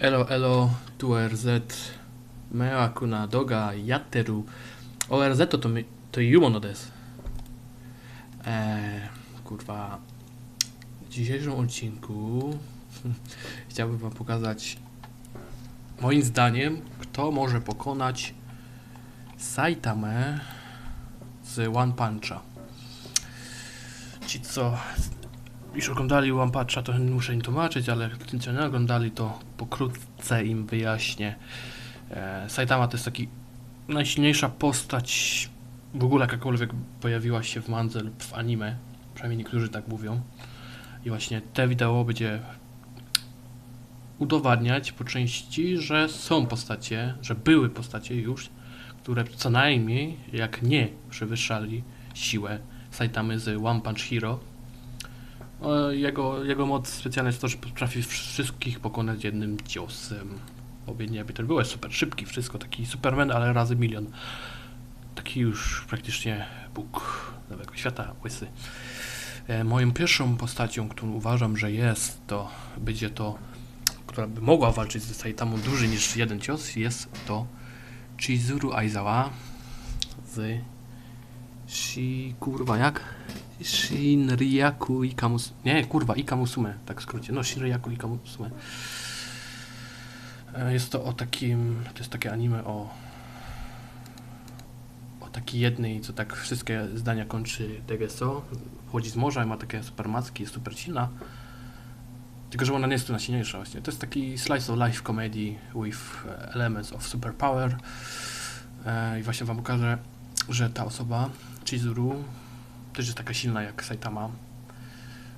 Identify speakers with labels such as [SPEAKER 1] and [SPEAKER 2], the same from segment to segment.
[SPEAKER 1] Elo elo, tu RZ, mea kuna doga yateru. ORZ to to, to Yumono des. Eee, kurwa, w dzisiejszym odcinku chciałbym wam pokazać moim zdaniem, kto może pokonać Saitamę z One Puncha. Ci co już oglądali Puncha, to muszę im tłumaczyć, ale co nie oglądali, to pokrótce im wyjaśnię. E, Saitama to jest taki najsilniejsza postać w ogóle jakakolwiek pojawiła się w mandze lub w anime. Przynajmniej niektórzy tak mówią. I właśnie te wideo będzie udowadniać po części, że są postacie, że były postacie już, które co najmniej, jak nie przewyższali siłę Saitamy z One Punch Hero. Jego, jego moc specjalna jest to, że potrafi wszystkich pokonać jednym ciosem. Obie to były super szybki, wszystko, taki Superman, ale razy milion. Taki już praktycznie Bóg nowego świata, łysy. E, moją pierwszą postacią, którą uważam, że jest, to będzie to, która by mogła walczyć ze Saitamą dłużej niż jeden cios, jest to Chizuru Aizawa z Shi... kurwa jak? Shinryaku Ikamus... Nie, kurwa, Ikamusume, tak w skrócie. No, Shinryaku Ikamusume. E, Jest to o takim... To jest takie anime o... O takiej jednej, co tak wszystkie zdania kończy Degeso. Wchodzi z morza i ma takie super macki, jest super silna. Tylko, że ona nie jest tu najsilniejsza właśnie. To jest taki slice of life comedy with e, elements of superpower. E, I właśnie wam pokażę, że ta osoba, Chizuru, też jest taka silna jak Saitama.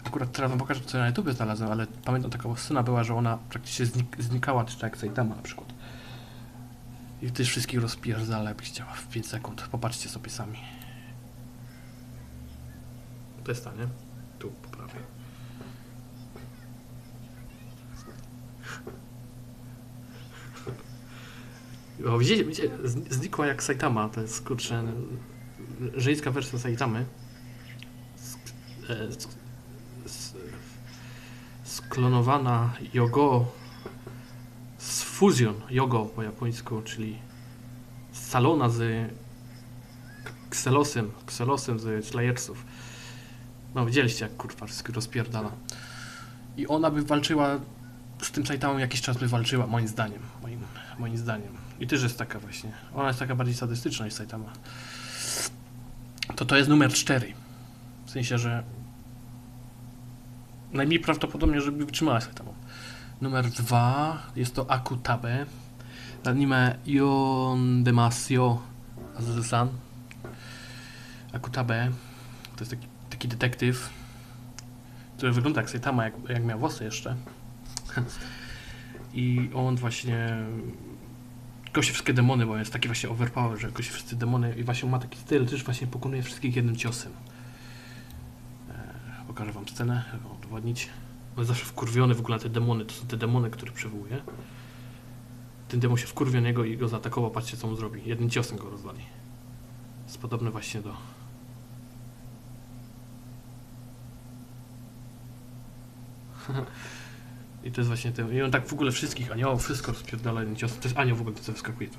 [SPEAKER 1] Akurat teraz wam pokażę, co na YouTube znalazłem, ale pamiętam taka scena była, że ona praktycznie znik znikała też tak jak Saitama na przykład. I też wszystkich rozpierdala, jakby chciała w 5 sekund. Popatrzcie sobie sami. To jest ta, nie? Tu, po prawej. O, widzicie, widzicie, znikła jak Saitama, to jest kurczę żeńska wersja Saitamy. E, Sklonowana Yogo z Fusion Yogo po japońsku, czyli Salona z K- Xelosem, Xelosem z Slayersów. No widzieliście jak kurwa wszystko rozpierdala. I ona by walczyła z tym Saitamą jakiś czas by walczyła, moim zdaniem. Moim, moim zdaniem. I też jest taka właśnie. Ona jest taka bardziej sadystyczna niż Saitama. To to jest numer 4. W sensie, że najmniej prawdopodobnie, żeby wytrzymała Saitamą. Numer 2 jest to Akutabe. Anime Yon Demasio Azusan. Akutabe to jest taki, taki detektyw, który wygląda jak Saitama, jak, jak miał włosy jeszcze. I on właśnie kosi wszystkie demony, bo jest taki właśnie overpower, że kosi wszystkie demony i właśnie ma taki styl, też właśnie pokonuje wszystkich jednym ciosem. Pokażę wam scenę, udowodnić. Jest zawsze wkurwiony w ogóle na te demony, to są te demony, które przywołuje. Ten demon się wkurwia na niego i go zaatakował, patrzcie co mu zrobi. Jednym ciosem go rozwali. Jest podobny właśnie do... I to jest właśnie ten. I on tak w ogóle wszystkich aniołów, wszystko rozpierdala jeden cios. To jest anioł w ogóle, co wyskakuje tu.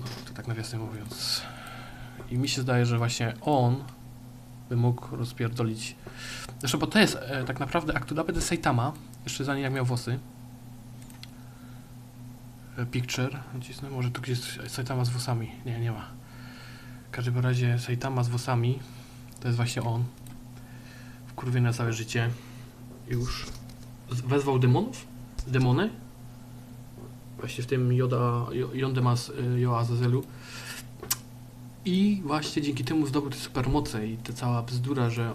[SPEAKER 1] No, to tak nawiasem mówiąc. I mi się zdaje, że właśnie on by mógł rozpierdolić. Zresztą, bo to jest e, tak naprawdę Aktudabe de Saitama, jeszcze zanim jak miał włosy. E, picture. Nacisnę, może tu gdzieś jest Saitama z włosami. Nie, nie ma. W każdym razie Saitama z włosami to jest właśnie on. Wkurwiony na całe życie. Już wezwał demonów? Demony? Właśnie w tym Joda, Jo- Jondemas y, Jo Azazelu. I właśnie dzięki temu zdobył te supermoce i ta cała bzdura, że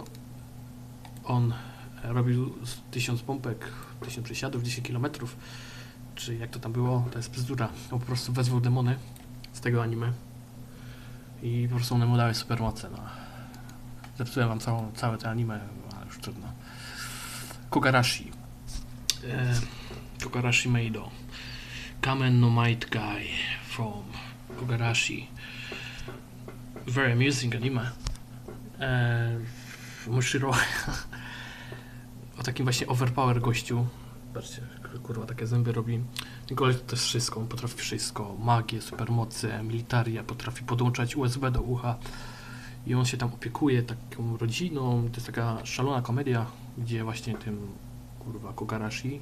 [SPEAKER 1] on robił tysiąc pompek, tysiąc przesiadów, 10 kilometrów, czy jak to tam było, to jest bzdura. On po prostu wezwał demony z tego anime i po prostu one mu dały supermoce. No. Zepsułem wam całą, całe te anime, ale już trudno. Kogarashi. E, Kogarashi Meido. Kamen no Might Guy from Kogarashi. Very amusing anime. E, Mushiro. o takim właśnie overpower gościu. Patrzcie, kurwa, takie zęby robi. To też wszystko, on potrafi wszystko. Magię, supermoce, militaria, potrafi podłączać USB do ucha. I on się tam opiekuje taką rodziną. To jest taka szalona komedia, gdzie właśnie tym, kurwa, Kogarashi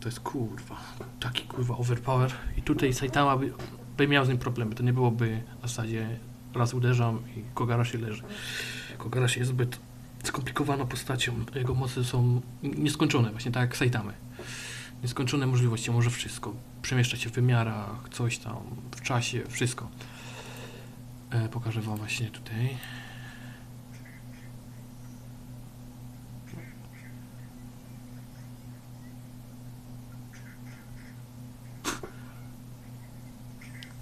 [SPEAKER 1] to jest kurwa, taki kurwa overpower. I tutaj Saitama by, by miał z nim problemy. To nie byłoby w zasadzie raz uderzam i Kogarashi leży. Kogarashi jest zbyt skomplikowaną postacią. Jego moce są nieskończone, właśnie tak jak Saitamy. Nieskończone możliwości, może wszystko. Przemieszcza się w wymiarach, coś tam, w czasie, wszystko. E, pokażę wam właśnie tutaj.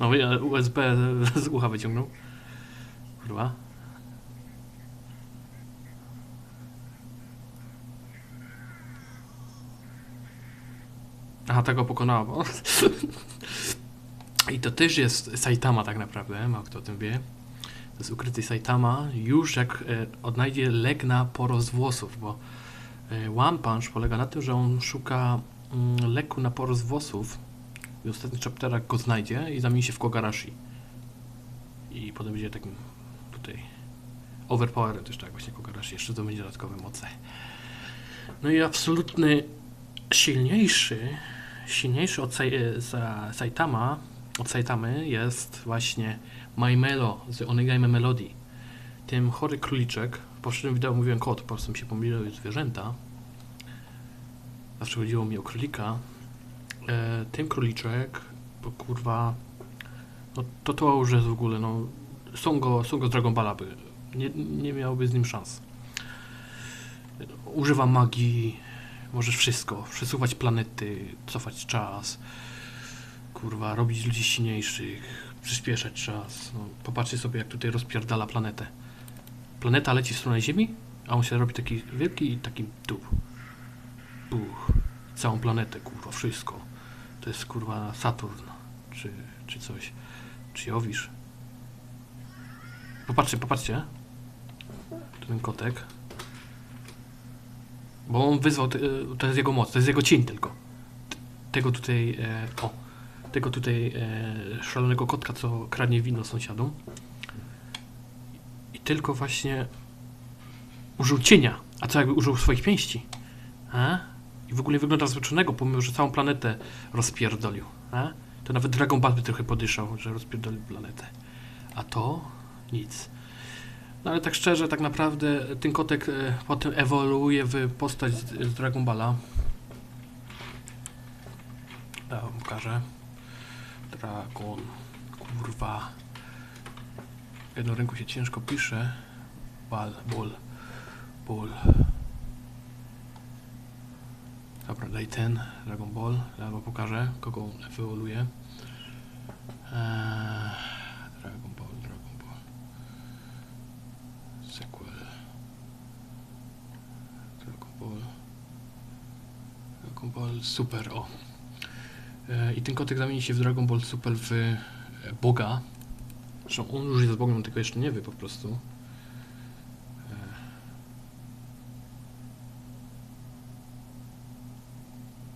[SPEAKER 1] No ja USB z ucha wyciągnął. Kurwa. Aha, tego pokonała. I to też jest Saitama tak naprawdę, mało kto o tym wie. To jest ukryty Saitama już jak e, odnajdzie lek na porost włosów, bo e, One Punch polega na tym, że on szuka mm, leku na porost włosów i w ostatnich chapterach go znajdzie i zamieni się w Kogarashi. I potem będzie takim tutaj overpowerem też tak właśnie Kogarashi, jeszcze to będzie dodatkowe moce. No i absolutny silniejszy, silniejszy od Sai, e, za Saitama, od Saitamy jest właśnie Maimelo z Onigame Melody. Tym chory króliczek, w poprzednim wideo mówiłem kot, po prostu mi się pomyliły zwierzęta. Zawsze chodziło mi o królika. E, tym króliczek, bo kurwa, no to to już jest w ogóle, no, są go, są go z Dragon Balla, nie, nie miałby z nim szans. Używa magii, możesz wszystko, przesuwać planety, cofać czas, kurwa, robić ludzi silniejszych, przyspieszać czas. No, popatrzcie sobie, jak tutaj rozpierdala planetę. Planeta leci w stronę Ziemi, a on się robi taki wielki i taki dup. Buch. Całą planetę, kurwa, wszystko. To jest, kurwa, Saturn, czy, czy coś. Czy Jowisz. Popatrzcie, popatrzcie. Tu ten kotek. Bo on wyzwał, to jest jego moc, to jest jego cień tylko. Tego tutaj, e, o, tego tutaj e, szalonego kotka, co kradnie wino sąsiadom. I tylko właśnie użył cienia, a co jakby użył swoich pięści? A? I w ogóle wygląda złoczonego, pomimo, że całą planetę rozpierdolił. A? To nawet Dragon Ball by trochę podyszał, że rozpierdolił planetę. A to nic. No ale tak szczerze, tak naprawdę ten kotek e, potem ewoluuje w postać z, Dragon Balla. Ja wam pokażę. Dragon. Kurwa. Jedną ręką się ciężko pisze. Bal, bol, bol. Dobra, daj ten, Dragon Ball. Ja wam pokażę, kogo on ewoluuje. Eee, Dragon Ball, Dragon Ball. Sequel. Dragon Ball. Dragon Ball Super, o. E, I ten kotek zamieni się w Dragon Ball Super w e, Boga. Zresztą on już jest Bogiem, tego jeszcze nie wie po prostu.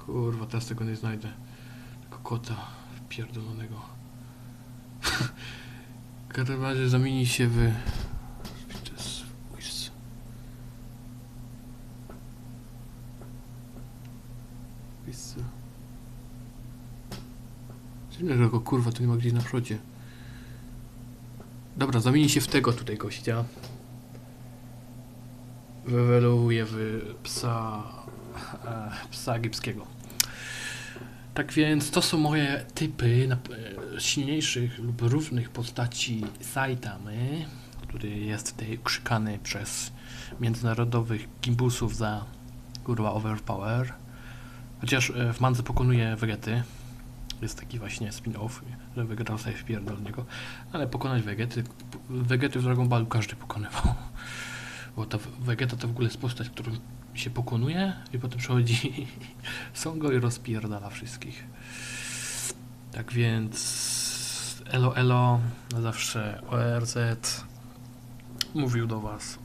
[SPEAKER 1] Kurwa, teraz tego nie znajdę. Tego kota pierdolonego. W każdym razie zamieni się w... Dziwne, że go kurwa tu nie ma gdzieś na przodzie. Dobra, zamieni się w tego tutaj gościa. Wyewoluuje w psa... E, psa egipskiego. Tak więc to są moje typy na, e, silniejszych lub równych postaci Saitamy, który jest tutaj krzykany przez międzynarodowych gimbusów za kurwa overpower. Chociaż e, w Mandze pokonuje Vegety. Jest taki właśnie spin-off, że Vegeta sobie wpierdol niego. Ale pokonać Vegety, Vegety w Dragon Ballu każdy pokonywał. Bo ta Vegeta to w ogóle jest postać, którą się pokonuje i potem przychodzi Songo i rozpierdala wszystkich. Tak więc elo elo, zawsze ORZ mówił do was